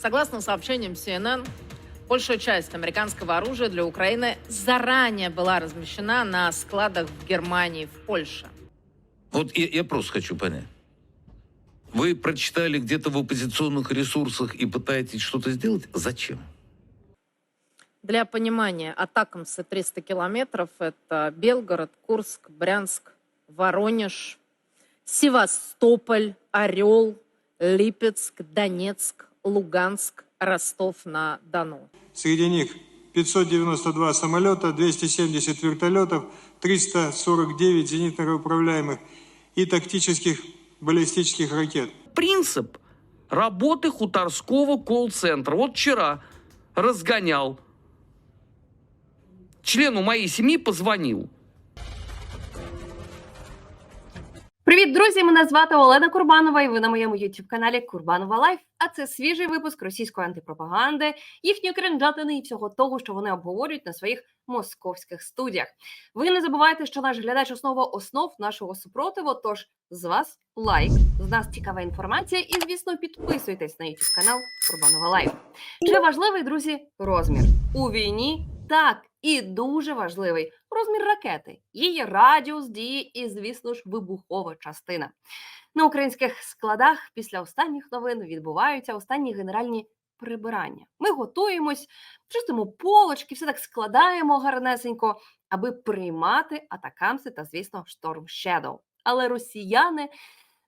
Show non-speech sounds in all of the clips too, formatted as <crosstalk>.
Согласно сообщениям CNN, большая часть американского оружия для Украины заранее была размещена на складах в Германии и в Польше. Вот я, я просто хочу понять. Вы прочитали где-то в оппозиционных ресурсах и пытаетесь что-то сделать? Зачем? Для понимания, Атакамсы 300 километров – это Белгород, Курск, Брянск, Воронеж, Севастополь, Орел, Липецк, Донецк, Луганск, Ростов-на-Дону. Среди них 592 самолета, 270 вертолетов, 349 зенитно-управляемых и тактических баллистических ракет. принцип работы хуторского колл-центра. Вот вчера разгонял. Члену моей семьи позвонил. Привіт, друзі! Мене звати Олена Курбанова, і ви на моєму youtube каналі Курбанова Лайф. А це свіжий випуск російської антипропаганди, їхньої кринжатини і всього того, що вони обговорюють на своїх московських студіях. Ви не забувайте, що наш глядач основа основ нашого супротиву. Тож з вас лайк, з нас цікава інформація, і звісно, підписуйтесь на youtube канал Курбанова Лайф. Чи важливий, друзі, розмір у війні? Так, і дуже важливий розмір ракети, її радіус дії і, звісно ж, вибухова частина. На українських складах після останніх новин відбуваються останні генеральні прибирання. Ми готуємось, чистимо полочки, все так складаємо гарнесенько, аби приймати атакамси та, звісно, шторм Shadow. Але росіяни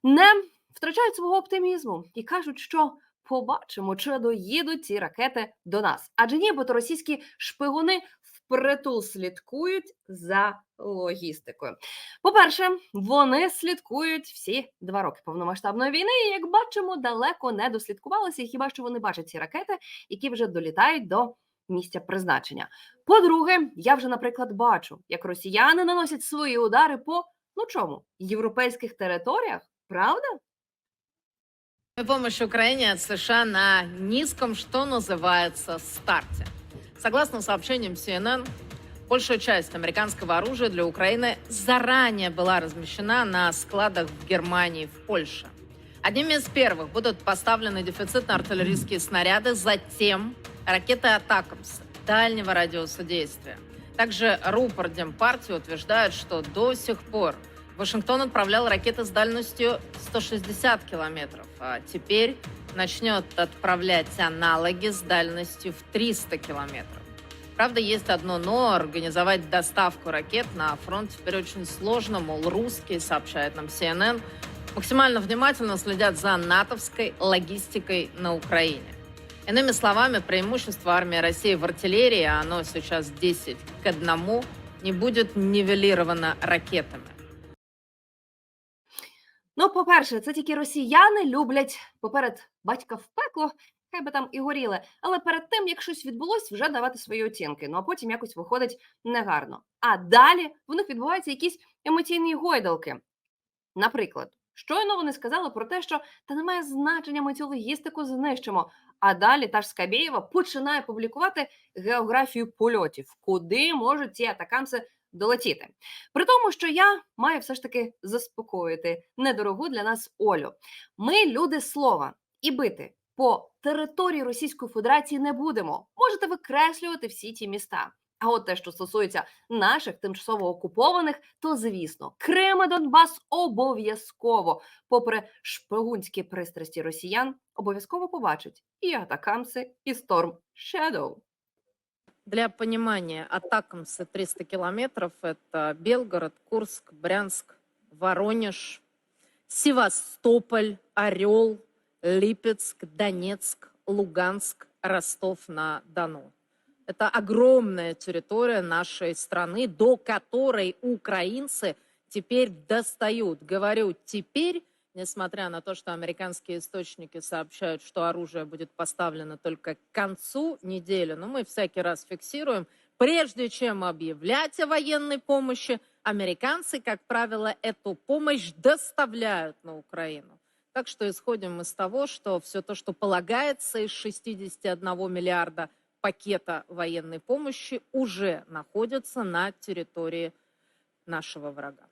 не втрачають свого оптимізму і кажуть, що побачимо, чи доїдуть ці ракети до нас. Адже нібито російські шпигуни впритул слідкують за логістикою. По-перше, вони слідкують всі два роки повномасштабної війни, і як бачимо, далеко не дослідкувалися, хіба що вони бачать ці ракети, які вже долітають до місця призначення. По-друге, я вже, наприклад, бачу, як росіяни наносять свої удари по ну чому європейських територіях, правда? Помощь Украине от США на низком, что называется, старте. Согласно сообщениям CNN, большая часть американского оружия для Украины заранее была размещена на складах в Германии и в Польше. Одними из первых будут поставлены дефицитно-артиллерийские снаряды, затем ракеты «Атакамс» дальнего радиуса действия. Также рупор Демпартии утверждает, что до сих пор Вашингтон отправлял ракеты с дальностью 160 километров, а теперь начнет отправлять аналоги с дальностью в 300 километров. Правда, есть одно но. Организовать доставку ракет на фронт теперь очень сложно. Мол, русские, сообщает нам CNN, максимально внимательно следят за натовской логистикой на Украине. Иными словами, преимущество армии России в артиллерии, оно сейчас 10 к 1, не будет нивелировано ракетами. Ну, по-перше, це тільки росіяни люблять поперед батька в пекло, хай би там і горіли. Але перед тим, як щось відбулось, вже давати свої оцінки. Ну а потім якось виходить негарно. А далі в них відбуваються якісь емоційні гойдалки. Наприклад, щойно вони сказали про те, що та немає значення, ми цю логістику знищимо. А далі та ж Скабєєва починає публікувати географію польотів, куди можуть ці атакамси долетіти. При тому, що я маю все ж таки заспокоїти недорогу для нас Олю. Ми люди слова і бити по території Російської Федерації не будемо. Можете викреслювати всі ті міста. А от те, що стосується наших тимчасово окупованих, то звісно, Крим і Донбас обов'язково, попри шпигунські пристрасті росіян, обов'язково побачать і атакамси, і Storm Shadow. Для понимания, Атакамсы 300 километров – это Белгород, Курск, Брянск, Воронеж, Севастополь, Орел, Липецк, Донецк, Луганск, Ростов-на-Дону. Это огромная территория нашей страны, до которой украинцы теперь достают. Говорю теперь, несмотря на то, что американские источники сообщают, что оружие будет поставлено только к концу недели, но мы всякий раз фиксируем, прежде чем объявлять о военной помощи, американцы, как правило, эту помощь доставляют на Украину. Так что исходим из того, что все то, что полагается из 61 миллиарда пакета военной помощи, уже находится на территории нашего врага.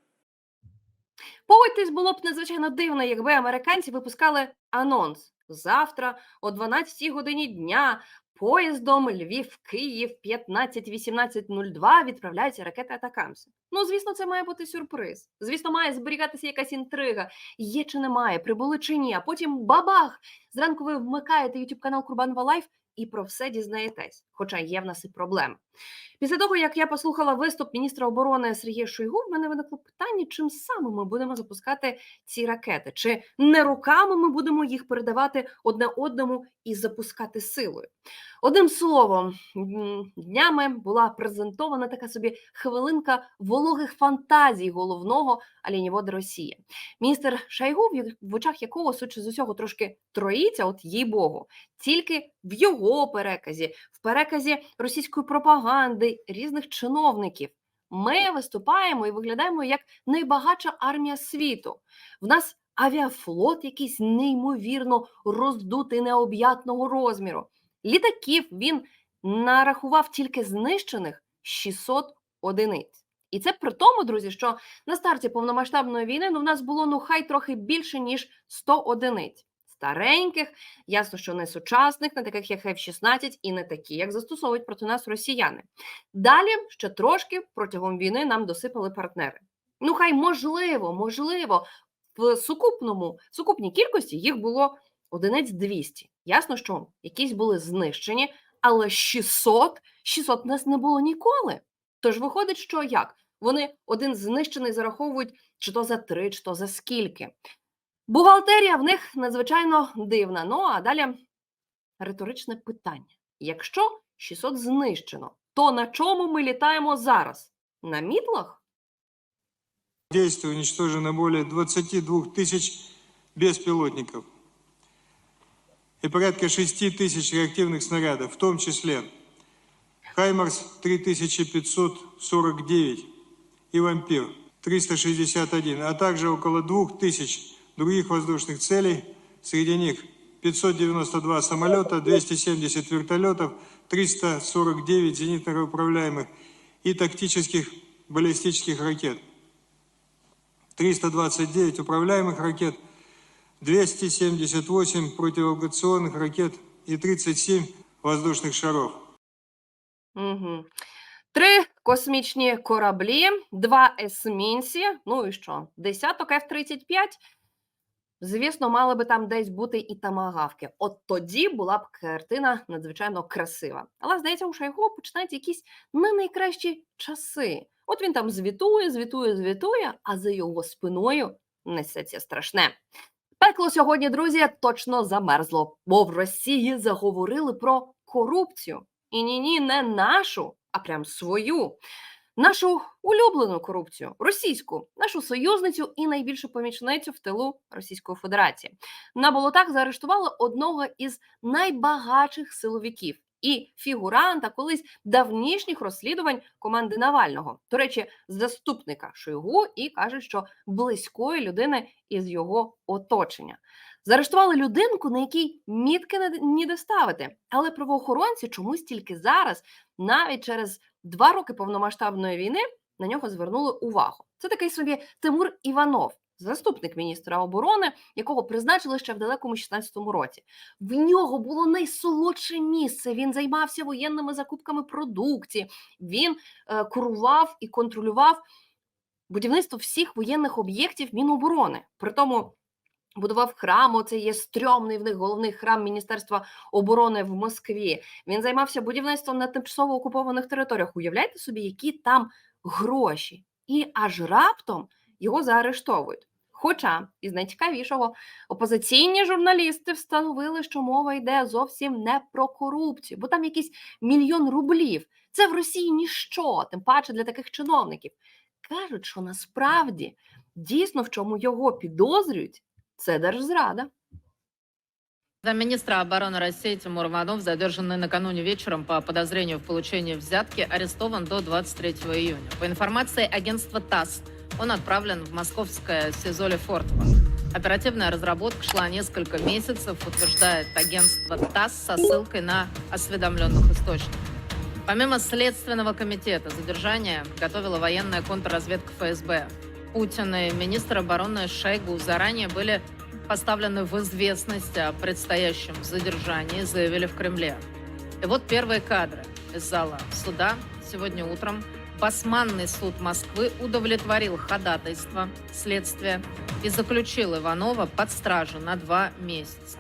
Погодьтесь, було б надзвичайно дивно, якби американці випускали анонс завтра о 12 годині дня поїздом Львів-Київ 15-18.02 відправляється ракета Атакамс. Ну, звісно, це має бути сюрприз. Звісно, має зберігатися якась інтрига. Є чи немає, прибули чи ні, а потім бабах! Зранку ви вмикаєте YouTube канал Курбанова Лайф і про все дізнаєтесь. Хоча є в нас і проблеми. Після того, як я послухала виступ міністра оборони Сергія Шойгу, в мене виникло питання, чим саме ми будемо запускати ці ракети, чи не руками ми будемо їх передавати одне одному і запускати силою. Одним словом, днями була презентована така собі хвилинка вологих фантазій головного алінівода Росії. Міністр Шойгу, в очах якого, судячи з усього, трошки троїться, от їй Богу, тільки в його переказі, в переказі російської пропаганди різних чиновників. Ми виступаємо і виглядаємо як найбагатша армія світу. В нас авіафлот якийсь неймовірно роздутий необ'ятного розміру. Літаків він нарахував тільки знищених 600 одиниць. І це при тому, друзі, що на старті повномасштабної війни ну, в нас було ну хай трохи більше, ніж 100 одиниць. Стареньких, ясно, що не сучасних, не таких як F-16 і не такі, як застосовують проти нас росіяни. Далі ще трошки протягом війни нам досипали партнери. Ну, хай можливо, можливо, в сукупному в сукупній кількості їх було одиниць 200. Ясно, що якісь були знищені, але 600, 600 нас не було ніколи. Тож виходить, що як? Вони один знищений зараховують чи то за три, чи то за скільки. Бухгалтерія в них надзвичайно дивна. Ну а далі риторичне питання: якщо 600 знищено, то на чому ми літаємо зараз? На мітлах? действия уничтожено более 22 тысяч беспилотников и порядка 6 тысяч реактивных снарядов, в том числе «Хаймарс» 3549 и «Вампир» 361, а также около 2000 других воздушных целей, среди них 592 самолета, 270 вертолетов, 349 зенитно-управляемых и тактических баллистических ракет. 329 управляемых ракет, 278 противоавиационных ракет и 37 воздушных шаров. Угу. Три космічні кораблі, два есмінці, ну і що? Десяток F-35. Звісно, мали би там десь бути і тамагавки. От тоді була б картина надзвичайно красива. Але здається, у Шойгу починають якісь не найкращі часи. От він там звітує, звітує, звітує, а за його спиною несеться страшне. Пекло сьогодні, друзі, точно замерзло, бо в Росії заговорили про корупцію. І ні, ні, не нашу, а прям свою. Нашу улюблену корупцію, російську, нашу союзницю і найбільшу помічницю в тилу Російської Федерації. На болотах заарештували одного із найбагатших силовиків і фігуранта колись давнішніх розслідувань команди Навального. До речі, заступника Шойгу і каже, що близької людини із його оточення. Заарештували людинку, на якій мітки не ніде ставити. Але правоохоронці чомусь тільки зараз, навіть через два роки повномасштабної війни, на нього звернули увагу. Це такий собі Тимур Іванов, заступник міністра оборони, якого призначили ще в далекому 16-му році. В нього було найсолодше місце. Він займався воєнними закупками продукції. Він е, курував і контролював будівництво всіх воєнних об'єктів Міноборони. При тому будував храм. Оце є стрьомний в них головний храм Міністерства оборони в Москві. Він займався будівництвом на тимчасово окупованих територіях. Уявляєте собі, які там гроші, і аж раптом його заарештовують. Хоча із найцікавішого опозиційні журналісти встановили, що мова йде зовсім не про корупцію, бо там якийсь мільйон рублів. Це в Росії ніщо, тим паче для таких чиновників. Кажуть, що насправді дійсно в чому його підозрюють, це держзрада. Замминистра обороны России Тимур Иванов, задержанный накануне вечером по подозрению в получении взятки, арестован до 23 июня. По информации агентства ТАСС, он отправлен в московское СИЗО Лефортово. Оперативная разработка шла несколько месяцев, утверждает агентство ТАСС со ссылкой на осведомленных источников. Помимо Следственного комитета, задержание готовила военная контрразведка ФСБ. Путин и министр обороны Шойгу заранее были поставлены в известность о предстоящем задержании, заявили в Кремле. И вот первые кадры из зала суда. Сегодня утром Басманный суд Москвы удовлетворил ходатайство следствия и заключил Иванова под стражу на два месяца.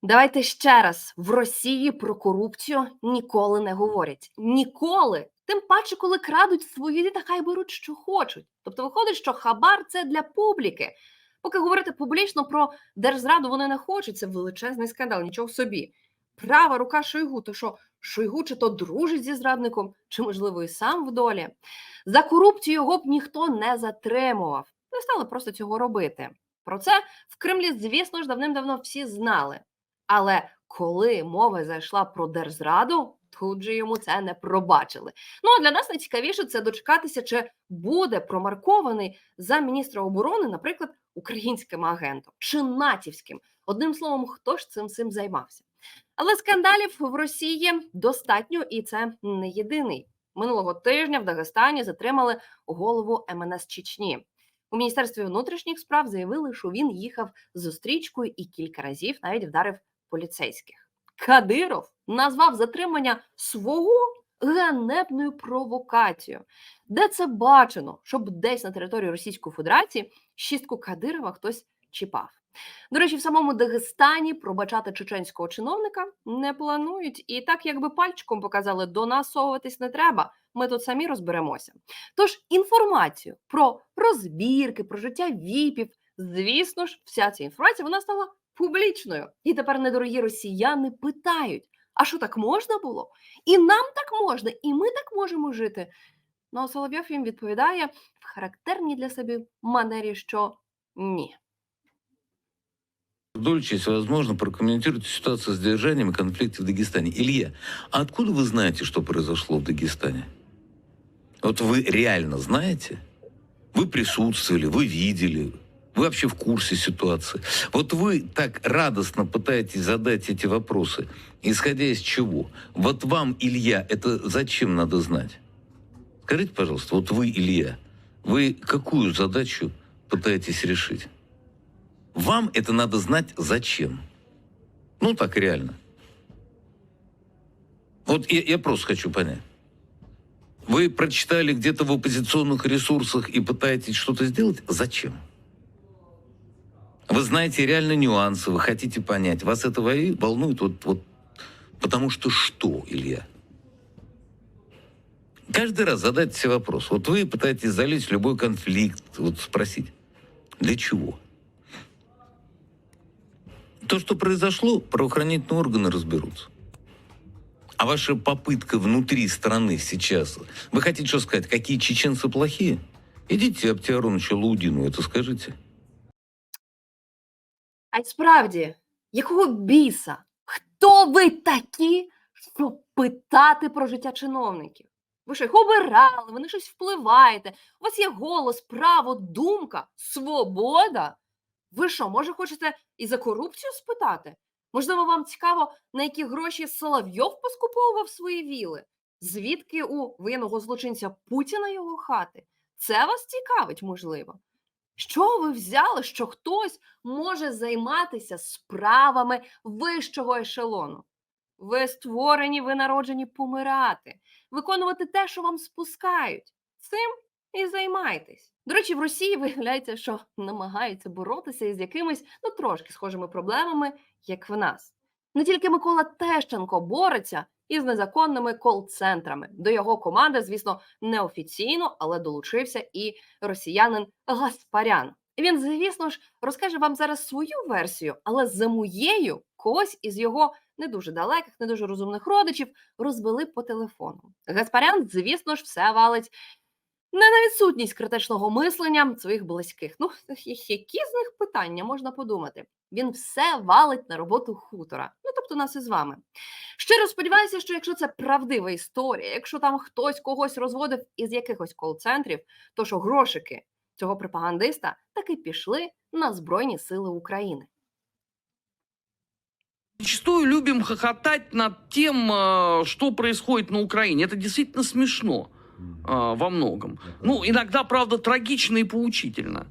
Давайте ще раз: в Росії про корупцію ніколи не говорять. Ніколи. Тим паче, коли крадуть свої, та хай беруть, що хочуть. Тобто виходить, що хабар це для публіки. Поки говорити публічно про держзраду вони не хочуть, це величезний скандал, нічого собі. Права рука Шойгу, то що Шойгу чи то дружить зі зрадником, чи, можливо, і сам в долі. За корупцію його б ніхто не затримував. Не стали просто цього робити. Про це в Кремлі, звісно ж, давним-давно всі знали. Але коли мова зайшла про держзраду, тут же йому це не пробачили. Ну а для нас найцікавіше це дочекатися, чи буде промаркований за міністра оборони, наприклад, українським агентом чи натівським. Одним словом, хто ж цим цим займався. Але скандалів в Росії достатньо, і це не єдиний. Минулого тижня в Дагестані затримали голову МНС Чечні. У міністерстві внутрішніх справ заявили, що він їхав з зустрічкою і кілька разів навіть вдарив поліцейських. Кадиров назвав затримання свого ганебною провокацією. Де це бачено, щоб десь на території Російської Федерації шістку Кадирова хтось чіпав. До речі, в самому Дагестані пробачати чеченського чиновника не планують, і так, якби пальчиком показали, до нас совуватись не треба. Ми тут самі розберемося. Тож інформацію про розбірки, про життя віпів, звісно ж, вся ця інформація вона стала публічною. І тепер недорогі росіяни питають: а що так можна було? І нам так можна, і ми так можемо жити. Ну а Соловйов їм відповідає в характерній для себе манері, що ні. Дольче, если возможно, прокомментируйте ситуацию с задержанием и конфликте в Дагестане. Илья, а откуда вы знаете, что произошло в Дагестане? Вот вы реально знаете? Вы присутствовали, вы видели, вы вообще в курсе ситуации. Вот вы так радостно пытаетесь задать эти вопросы, исходя из чего? Вот вам, Илья, это зачем надо знать? Скажите, пожалуйста, вот вы, Илья, вы какую задачу пытаетесь решить? Вам это надо знать зачем? Ну так реально. Вот я, я просто хочу понять. Вы прочитали где-то в оппозиционных ресурсах и пытаетесь что-то сделать? Зачем? Вы знаете реально нюансы, вы хотите понять. Вас это во- волнует вот, вот потому что что, Илья? Каждый раз задайте себе вопрос. Вот вы пытаетесь залезть в любой конфликт, вот спросить, для чего? То, что произошло, правоохранительные органы разберутся. А ваша попытка внутри страны сейчас... Вы хотите что сказать? Какие чеченцы плохие? Идите Аптиароновичу Лаудину это скажите. А й справді, якого біса? Хто ви такі, щоб питати про життя чиновників? Ви що їх обирали, ви на щось впливаєте, у вас є голос, право, думка, свобода. Ви що, може, хочете і за корупцію спитати? Можливо, вам цікаво, на які гроші Соловйов поскуповував свої віли? Звідки у воєнного злочинця Путіна його хати? Це вас цікавить, можливо. Що ви взяли, що хтось може займатися справами вищого ешелону? Ви створені, ви народжені помирати, виконувати те, що вам спускають. Цим і займайтесь. До речі, в Росії <laughs> виявляється, що намагаються боротися із якимись ну трошки схожими проблемами, як в нас. Не тільки Микола Тещенко бореться із незаконними кол-центрами. До його команди, звісно, неофіційно, але долучився і росіянин Гаспарян. Він, звісно ж, розкаже вам зараз свою версію, але за моєю когось із його не дуже далеких, не дуже розумних родичів розбили по телефону. Гаспарян, звісно ж, все валить не на відсутність критичного мислення своїх близьких. Ну, <laughs> які з них питання можна подумати? Він все валить на роботу хутора, ну тобто нас із вами. Щиро сподіваюся, що якщо це правдива історія, якщо там хтось когось розводив із якихось кол-центрів, то що грошики цього пропагандиста таки пішли на Збройні Сили України. Зачастую любим хохотать над э, что происходит на Украине. Это действительно смешно э, во многом. Ну, иногда, правда, трагично и поучительно.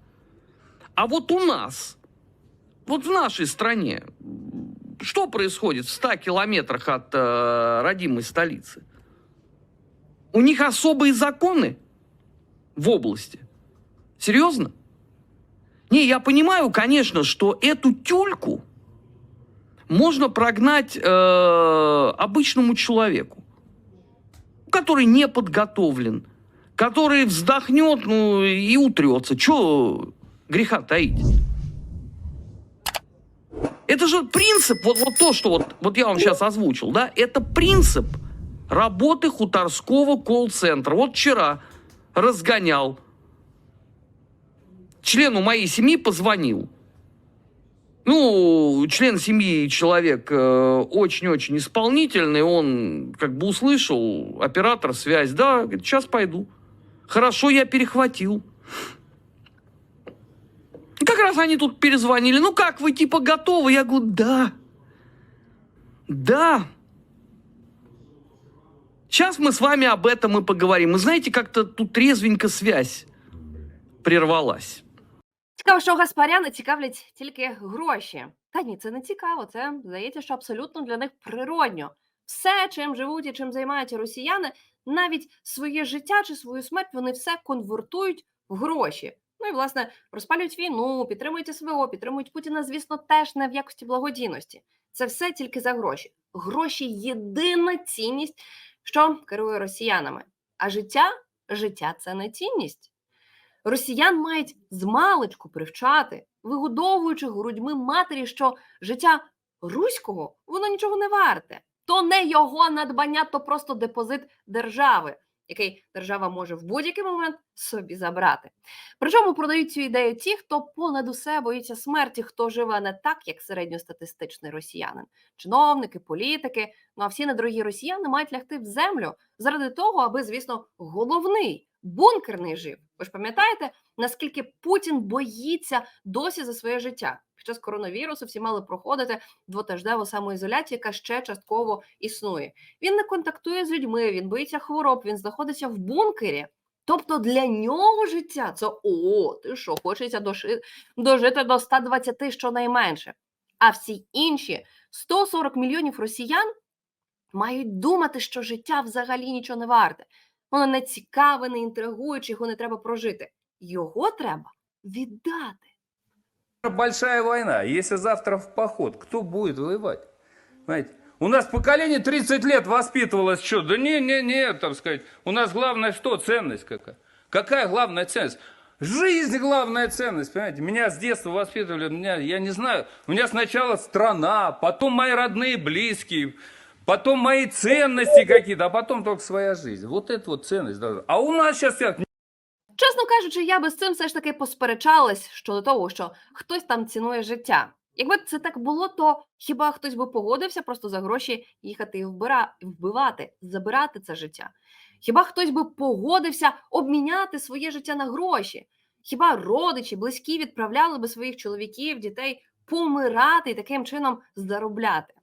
А вот у нас, вот в нашей стране, что происходит в 100 километрах от э, родимой столицы? У них особые законы в области. Серьезно? Не, я понимаю, конечно, что эту тюльку можно прогнать э, обычному человеку, который не подготовлен, который вздохнет, ну и утрется. Че греха таить? Это же принцип, вот, вот то, что вот, вот я вам сейчас озвучил, да, это принцип работы хуторского колл-центра. Вот вчера разгонял, члену моей семьи позвонил. Ну, член семьи человек э, очень-очень исполнительный, он как бы услышал, оператор, связь, да, говорит, сейчас пойду. Хорошо, я перехватил. И как раз они тут перезвонили. Ну как, вы типа готовы? Я говорю, да. Да. Сейчас мы с вами об этом и поговорим. И знаете, как-то тут трезвенько связь прервалась. Цікаво, що Гаспаряни цікавлять тільки гроші. Та ні, це не цікаво. Це здається, що абсолютно для них природньо. Все, чим живуть і чим займаються росіяни, навіть своє життя чи свою смерть, вони все конвертують в гроші. Ну і власне розпалюють війну, підтримують СВО, підтримують Путіна, звісно, теж не в якості благодійності. Це все тільки за гроші. Гроші єдина цінність, що керує росіянами. А життя життя це не цінність. Росіян мають змалечку привчати, вигодовуючи грудьми матері, що життя руського воно нічого не варте. То не його надбання, то просто депозит держави, який держава може в будь-який момент собі забрати. Причому продають цю ідею ті, хто понад усе боїться смерті, хто живе не так, як середньостатистичний росіянин, чиновники, політики. Ну а всі недорогі росіяни мають лягти в землю заради того, аби, звісно, головний бункерний жив. Ви ж пам'ятаєте, наскільки Путін боїться досі за своє життя? Під час коронавірусу всі мали проходити двотижневу самоізоляцію, яка ще частково існує. Він не контактує з людьми, він боїться хвороб, він знаходиться в бункері. Тобто для нього життя це о, ти що, хочеться доши, дожити до 120 щонайменше. А всі інші 140 мільйонів росіян мають думати, що життя взагалі нічого не варте Воно не цікаве, не інтригуюче, його не треба прожити. Його треба віддати. большая война. Если завтра в поход, кто будет воевать? Понимаете? У нас поколение 30 лет воспитывалось что? Да не, не, не, там сказать. У нас главное что? Ценность какая? Какая главная ценность? Жизнь главная ценность, понимаете? Меня с детства воспитывали, меня, я не знаю, у меня сначала страна, потом мои родные, близкие, потом мои ценности какие-то, а потом только своя жизнь. Вот это вот ценность. А у нас сейчас как? Чесно кажучи, я би з цим все ж таки посперечалась щодо того, що хтось там цінує життя. Якби це так було, то хіба хтось би погодився просто за гроші їхати і вбира... вбивати, забирати це життя? Хіба хтось би погодився обміняти своє життя на гроші? Хіба родичі, близькі відправляли би своїх чоловіків, дітей помирати і таким чином заробляти?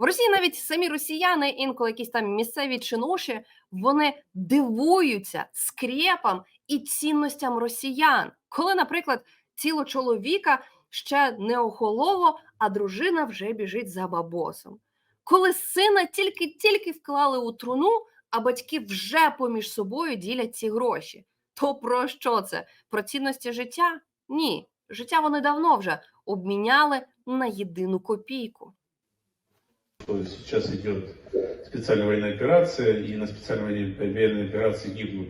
В Росії навіть самі росіяни, інколи якісь там місцеві чинуші, вони дивуються скрепам і цінностям росіян, коли, наприклад, тіло чоловіка ще не охололо, а дружина вже біжить за бабосом. Коли сина тільки-тільки вклали у труну, а батьки вже поміж собою ділять ці гроші. То про що це? Про цінності життя? Ні, життя вони давно вже обміняли на єдину копійку. То есть сейчас идет специальная военная операция, и на специальной военной операции гибнут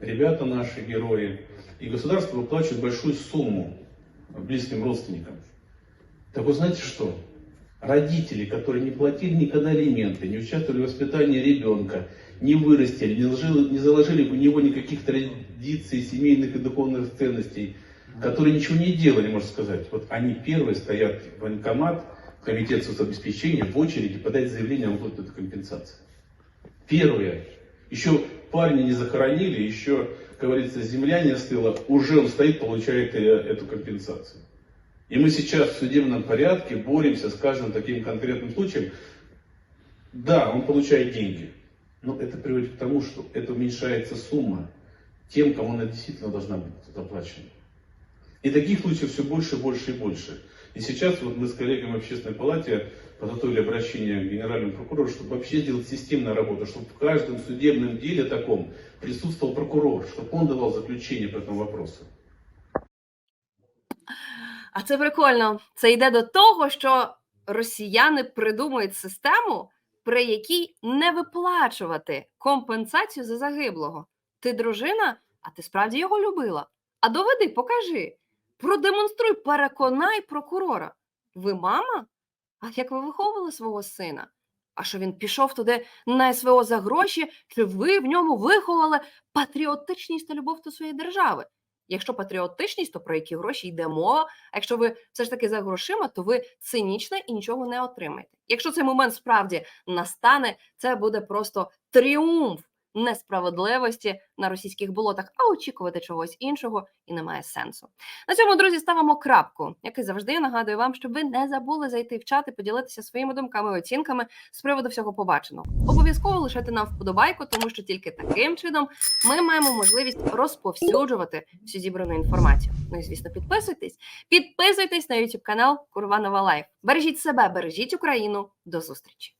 ребята наши, герои. И государство выплачивает большую сумму близким родственникам. Так вот знаете что? Родители, которые не платили никогда алименты, не участвовали в воспитании ребенка, не вырастили, не заложили, не заложили в него никаких традиций, семейных и духовных ценностей, которые ничего не делали, можно сказать. Вот они первые стоят в военкомат, комитет соцобеспечения в очереди подать заявление выплату этой компенсации. Первые. Еще парня не захоронили, еще, как говорится, земля не остыла, уже он стоит, получает э, эту компенсацию. И мы сейчас в судебном порядке боремся с каждым таким конкретным случаем. Да, он получает деньги, но это приводит к тому, что это уменьшается сумма тем, кому она действительно должна быть заплачена. И таких случаев все больше, больше и больше. И сейчас вот мы с коллегами в общественной палате подготовили обращение к генеральному прокурору, чтобы вообще сделать системную работу, чтобы в каждом судебном деле таком присутствовал прокурор, чтобы он давал заключение по этому вопросу. А це прикольно. Це йде до того, що росіяни придумують систему, при якій не виплачувати компенсацію за загиблого. Ти дружина, а ти справді його любила. А доведи, покажи. Продемонструй, переконай прокурора. Ви мама? А як ви виховували свого сина? А що він пішов туди на СВО за гроші, чи ви в ньому виховали патріотичність та любов до своєї держави? Якщо патріотичність, то про які гроші йде мова? А якщо ви все ж таки за грошима, то ви цинічна і нічого не отримаєте. Якщо цей момент справді настане, це буде просто тріумф несправедливості на російських болотах, а очікувати чогось іншого і немає сенсу. На цьому, друзі, ставимо крапку. Як і завжди, нагадую вам, щоб ви не забули зайти в чат і поділитися своїми думками і оцінками з приводу всього побаченого. Обов'язково лишайте нам вподобайку, тому що тільки таким чином ми маємо можливість розповсюджувати всю зібрану інформацію. Ну і звісно, підписуйтесь. Підписуйтесь на YouTube канал Курванова Лайф. Бережіть себе, бережіть Україну. До зустрічі!